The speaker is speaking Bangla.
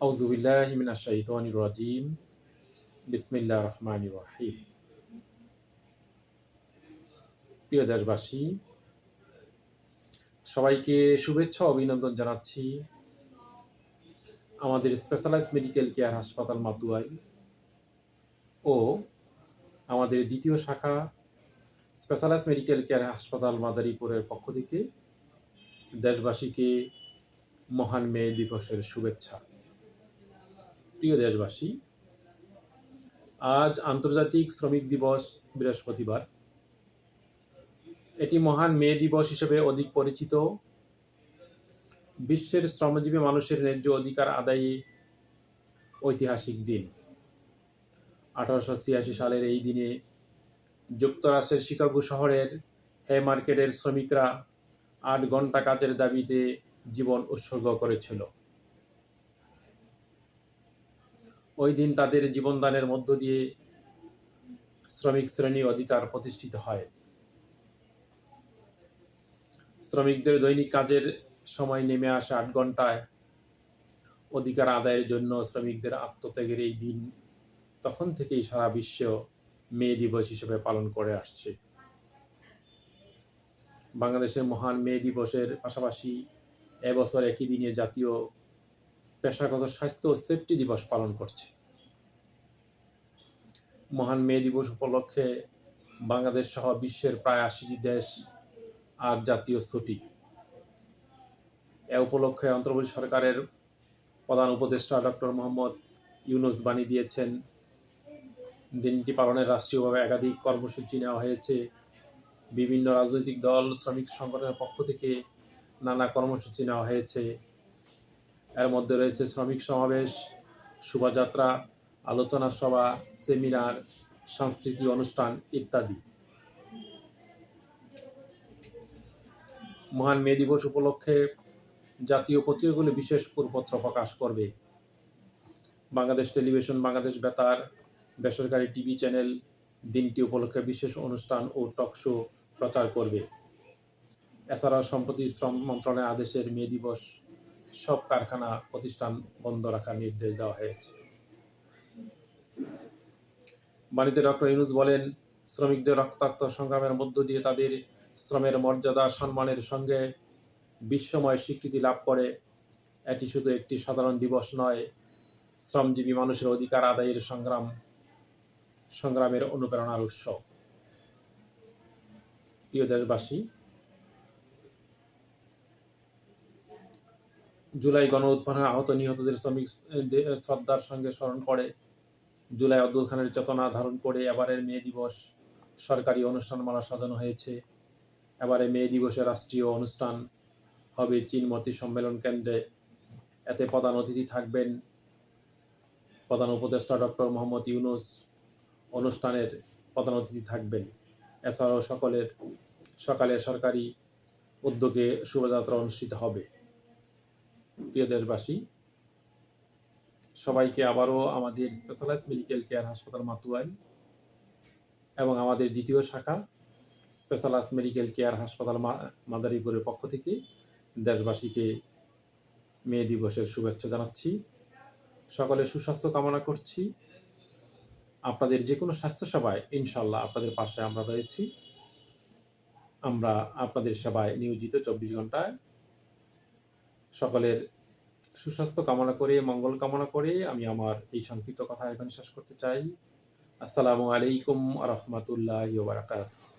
আউজুবিল্লাহ মিনাশ শাইতানির রাজিম বিসমিল্লাহ রহমান রহিম প্রিয় দেশবাসী, সবাইকে শুভেচ্ছা অভিনন্দন জানাচ্ছি আমাদের স্পেশালাইজ মেডিকেল কেয়ার হাসপাতাল মাতুয়াই ও আমাদের দ্বিতীয় শাখা স্পেশালাইজ মেডিকেল কেয়ার হাসপাতাল মাদারীপুরের পক্ষ থেকে দেশবাসীকে মহান মে দিবসের শুভেচ্ছা। প্রিয় দেশবাসী, আজ আন্তর্জাতিক শ্রমিক দিবস বৃহস্পতিবার। এটি মহান মে দিবস হিসেবে অধিক পরিচিত। বিশ্বের শ্রমজীবী মানুষের ন্যায্য অধিকার আদায়ে ঐতিহাসিক দিন। আঠারোশো ছিয়াশি সালের এই দিনে যুক্তরাষ্ট্রের শিকাগো শহরের হে মার্কেটের শ্রমিকরা আট ঘণ্টা কাজের দাবিতে জীবন উৎসর্গ করেছিল। ওই দিন তাদের জীবনদানের মধ্য দিয়ে শ্রমিক শ্রেণি অধিকার প্রতিষ্ঠিত হয়। শ্রমিকদের দৈনিক কাজের সময় নেমে আসে আট ঘন্টায় অধিকার আদায়ের জন্য শ্রমিকদের আত্মত্যাগের এই দিন তখন থেকেই সারা বিশ্ব মে দিবস হিসেবে পালন করে আসছে। বাংলাদেশের মহান মে দিবসের পাশাপাশি এবছর একই দিনে জাতীয় পেশাগত স্বাস্থ্য ও সেফটি দিবস পালন করছে। মহান মে দিবস উপলক্ষে বাংলাদেশ সহ বিশ্বের প্রায় আশিটি দেশ আর জাতীয় ছুটি। এ উপলক্ষে অন্তর্বর্তী সরকারের প্রধান উপদেষ্টা ডক্টর মোহাম্মদ ইউনুস বাণী দিয়েছেন, দিনটি পালনের রাষ্ট্রীয়ভাবে একাধিক কর্মসূচি নেওয়া হয়েছে। বিভিন্ন রাজনৈতিক দল, শ্রমিক সংগঠনের পক্ষ থেকে নানা কর্মসূচি নেওয়া হয়েছে। এর মধ্যে রয়েছে শ্রমিক সমাবেশ, শোভাযাত্রা, আলোচনা সভা, সেমিনার, সাংস্কৃতিক অনুষ্ঠান ইত্যাদি। মহান মে দিবস উপলক্ষে জাতীয় পত্রিকাগুলি বিশেষ পুরপত্র প্রকাশ করবে। বাংলাদেশ টেলিভিশন, বাংলাদেশ বেতার, বেসরকারি টিভি চ্যানেল দিনটি উপলক্ষে বিশেষ অনুষ্ঠান ও টক শো প্রচার করবে। এছাড়াও সম্প্রতি শ্রম মন্ত্রণালয়ের আদেশের মে দিবস সব কারখানা প্রতিষ্ঠান বন্ধ রাখার নির্দেশ দেওয়া হয়েছে। বাণীতে ডক্টর ইউনুস বলেন, শ্রমিকদের রক্তাক্ত সংগ্রামের মধ্য দিয়ে তাদের শ্রমের মর্যাদা, সম্মানের সঙ্গে বিশ্বময় স্বীকৃতি লাভ করে। এটি শুধু একটি সাধারণ দিবস নয়, শ্রমজীবী মানুষের অধিকার আদায়ের সংগ্রাম, সংগ্রামের অনুপ্রেরণার উৎস। প্রিয় দেশবাসী জুলাই গণ উৎপাদনে আহত নিহতদের শ্রমিক শ্রদ্ধার সঙ্গে স্মরণ করে। জুলাই আব্দুল খানের চেতনা ধারণ করে এবারের মে দিবস সরকারি অনুষ্ঠানমালা সাজানো হয়েছে। এবারে মে দিবসের রাষ্ট্রীয় অনুষ্ঠান হবে চীনমতি সম্মেলন কেন্দ্রে। এতে প্রধান অতিথি থাকবেন প্রধান উপদেষ্টা ডক্টর মোহাম্মদ ইউনুস। অনুষ্ঠানের প্রধান অতিথি থাকবেন। এছাড়াও সকলের সকালে সরকারি উদ্যোগে শোভাযাত্রা অনুষ্ঠিত হবে। প্রিয় দেশবাসী, সবাইকে আবারও আমাদের স্পেশালাইজ মেডিকেল কেয়ার হাসপাতাল মাতুয়াই এবং আমাদের দ্বিতীয় শাখা স্পেশালাইজ মেডিকেল কেয়ার হাসপাতাল মাদারীপুরের পক্ষ থেকে দেশবাসীকে মে দিবসের শুভেচ্ছা জানাচ্ছি। সকলে সুস্বাস্থ্য কামনা করছি। আপনাদের যে কোনো স্বাস্থ্যসেবায় ইনশাল্লাহ আপনাদের পাশে আমরা রয়েছি। আমরা আপনাদের সেবায় নিয়োজিত চব্বিশ ঘন্টায় সকলের সুস্বাস্থ্য কামনা করে, মঙ্গল কামনা করে আমি আমার এই সংক্ষিপ্ত কথা এখানে শেষ করতে চাই। আসসালামু আলাইকুম রহমতুল্লাহ বারাকাতুহ।